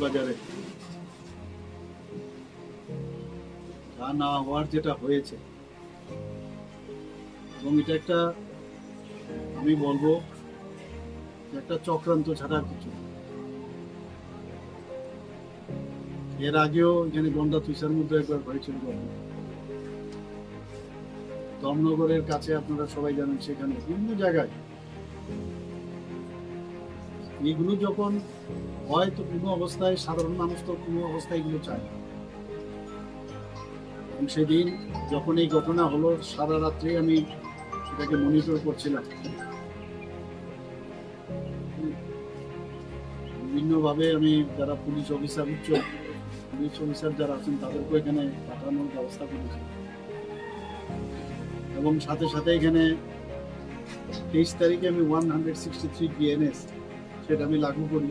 মৌলভীবাজারে যা না হওয়ার যেটা হয়েছে, এবং এটা একটা, আমি বলব, একটা চক্রান্ত ছাড়া কিছু এর আগেও এখানে গন্ডা তুষার মধ্যে একবার হয়েছিল। দমনগরের কাছে আপনারা সবাই জানেন সেখানে বিভিন্ন জায়গায় এগুলো যখন হয় তো কোনো অবস্থায় সাধারণ মানুষ তো কোনো অবস্থায় এগুলো চায় এবং সেদিন যখন এই ঘটনা হলো, সারা রাত্রি আমি সেটাকে মনিটর করছিলাম। বিভিন্নভাবে আমি যারা পুলিশ অফিসার, উচ্চ পুলিশ অফিসার যারা আছেন তাদেরকে এখানে পাঠানোর ব্যবস্থা করেছি। এবং সাথে সাথে এখানে তেইশ তারিখে আমি one hundred sixty three BNS সেটা আমি লাগু করি